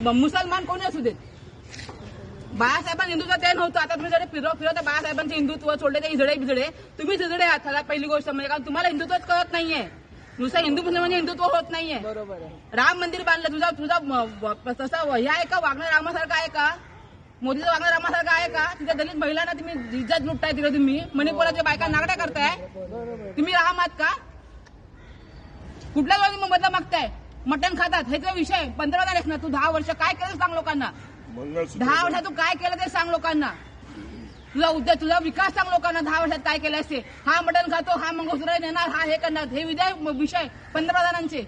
मुसलमान कोणी असू देत? बाळासाहेबांनी हिंदुत्व ते नव्हतं. आता तुम्ही जरी फिरव फिरवता बाळासाहेबांचे हिंदुत्व सोडले ते इजडे बिजडे. तुम्ही इजडे आहात. सगळ्यात पहिली गोष्ट म्हणजे कारण तुम्हाला हिंदुत्वच कळत नाहीये. नुसतं हिंदू मुस्लिम म्हणजे हिंदुत्व होत नाहीये. बरोबर राम मंदिर बांधलं. तुझा तुझा तसा हे आहे का वागणं रामासारखं आहे का? मोदीचं वागणं रामासारखं आहे का? तिथे दलित महिलांना तुम्ही इज्जत लुटताय तिकडे तुम्ही. मणिपुराच्या बायका नागड्या करताय. तुम्ही राम आहात का? कुठल्या तुम्ही बदला मागताय? मटण खातात हे तुझा विषय. पंतप्रधान आहेस ना तू दहा वर्ष काय केलं सांग लोकांना. दहा वर्षात तू काय केलं ते सांग लोकांना. तुझा उद्योग तुझा विकास सांग लोकांना दहा वर्षात काय केलं असते हा मटण खातो हा मंगळसूत्र नेणार हा हे करणार हे विजय विषय. पंतप्रधानांचे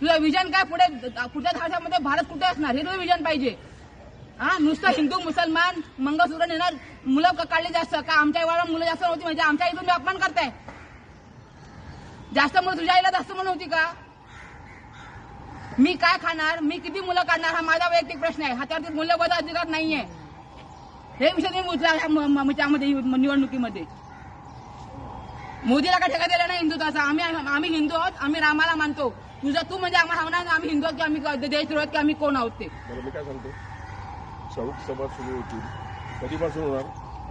तुझं विजन काय पुढे पुढच्या दहा वर्षामध्ये भारत कुठे असणार? हे तुझं विजन पाहिजे. हा नुसतं हिंदू मुसलमान मंगळसूत्र नेणार मुलं काढली जास्त का आमच्या वेळेला मुलं जास्त नव्हती म्हणजे आमच्या इथून अपमान करताय. जास्त मुलं तुझ्या आईला जास्त मुलं होती का? मी काय खाणार? मी किती मुलं काढणार हा माझा वैयक्तिक प्रश्न आहे. हातावरती मूल्यबोध अधिकार नाहीये. हे विषय तुम्ही उचला त्यामध्ये निवडणुकीमध्ये. मोदीला काय ठेका दिला नाही हिंदुत्वाचा? आम्ही आम्ही हिंदू आहोत आम्ही रामाला मानतो. तुझा तू म्हणजे आम्हाला हवणार आम्ही हिंदू आहोत की आम्ही देशद्रोह की आम्ही कोण आहोत ते? मी काय सांगतो? सभा सुरू होती कधीपासून होणार?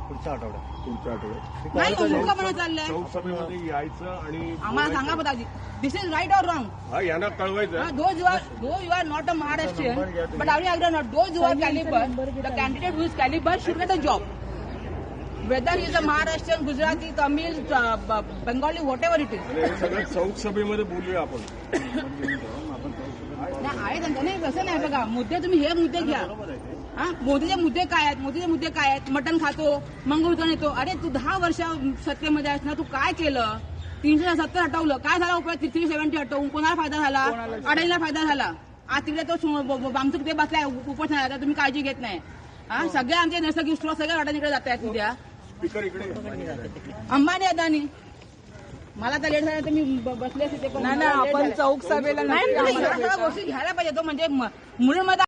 पुढच्या आठवड्यात. पुढच्या आठवड्यात. सांगा. बघाजी this is right or wrong यांना कळवायचं. Though you're though you are not a Maharashtrian but I are not though you're calibre the candidate who is calibre should get a job whether is a Maharashtrian Gujarati Tamil Bengali what it is चौथ सभेमध्ये बोलूया आपण. आहे त्यांचं नाही कसं नाही. बघा मुद्दे तुम्ही हे मुद्दे घ्या. मोदीचे मुद्दे काय आहेत? मोदीचे मुद्दे काय आहेत? मटण खातो मंगळूत्र नेतो. अरे तू दहा वर्ष सत्तेमध्ये आहेस ना तू काय केलं? तीनशे सत्तर हटवलं. काय झाला उपयोग थ्री सेव्हन्टी हटवून. कोणाला फायदा झाला? अडाईला फायदा? झाला. आज तिकडे तो आमचं ते बसलाय उपोषणाला तर तुम्ही काळजी घेत नाही. हा? सगळे आमचे नैसर्गिक स्रोत सगळे अडाणीकडे जात आहेत उद्या. स्पीकर इकडे. अंबानी अदानी. मला तर लेट झालं तर मी बसले असते आपण. चौक सभेला सगळ्या गोष्टी घ्यायला पाहिजे. तो म्हणजे म- म्हणून माझा